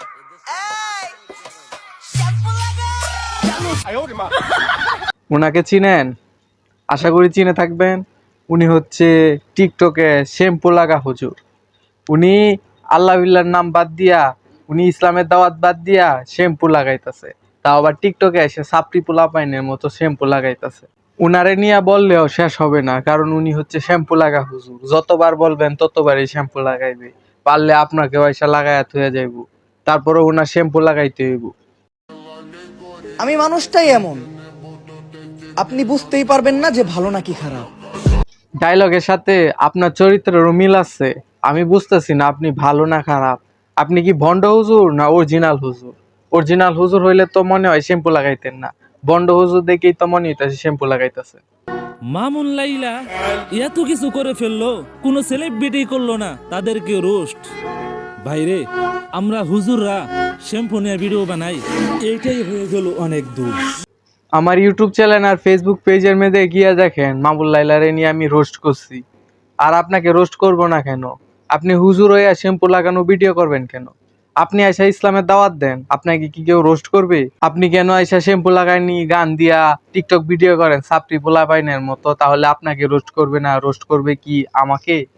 ওনাকে চিনেন? আশা করি চিনে থাকবেন। উনি হচ্ছে টিকটকে শ্যাম্পু লাগা হুজুর। উনি আল্লাহ নাম বাদ দিয়া, উনি ইসলামের দাওয়াত বাদ দিয়া শ্যাম্পু লাগাইতেছে। তাও আবার টিকটকে এসে সাপড়ি পোলা পাইনের মতো শ্যাম্পু লাগাইতেছে। উনারে নিয়ে বললেও শেষ হবে না, কারণ উনি হচ্ছে শ্যাম্পু লাগা হুজুর। যতবার বলবেন ততবারই শ্যাম্পু লাগাইবে। পারলে আপনাকে পয়সা লাগাইয়া থুয়ে যাইব। তারপরে ওনার শ্যাম্পু লাগাইতে হইব। আমি মানুষটাই এমন। আপনি বুঝতেই পারবেন না যে ভালো নাকি খারাপ। ডায়লগের সাথে আপনার চরিত্রেরও মিল আছে। আমি বুঝতেছি না আপনি ভালো না খারাপ। আপনি কি ভন্ড হুজুর না অরিজিনাল হুজুর? অরিজিনাল হুজুর হইলে তো মনে হয় শ্যাম্পু লাগাইতেন না। বন্ড হুজুর দেখেই তো মনে হইতেছে শ্যাম্পু লাগাইতেছে। মামুন লাইলা এত কিছু করে ফেলল কোনো সেলিব্রিটি করল না তাদেরকে রোস্ট। ভাইরে আমরা হুজুররা শ্যাম্পু নিয়ে ভিডিও বানাই। এইটাই হয়ে গেল অনেক দূর। আমার ইউটিউব চ্যানেল আর ফেসবুক পেজের মধ্যে গিয়ে দেখেন মামুল লাইলারে নিয়ে আমি রোস্ট করছি। আর আপনাকে রোস্ট করব না কেন? আপনি হুজুর হইয়া শ্যাম্পু লাগানো ভিডিও করবেন কেন? আপনি আইসা ইসলামের দাওয়াত দেন, আপনাকে কি কেউ রোস্ট করবে? আপনি কেন আয়সা শ্যাম্পু লাগায়নি, গান দিয়া টিকটক ভিডিও করেন? সাপটি পোলা পাইনের মতো, তাহলে আপনাকে রোস্ট করবে না? রোস্ট করবে কি আমাকে?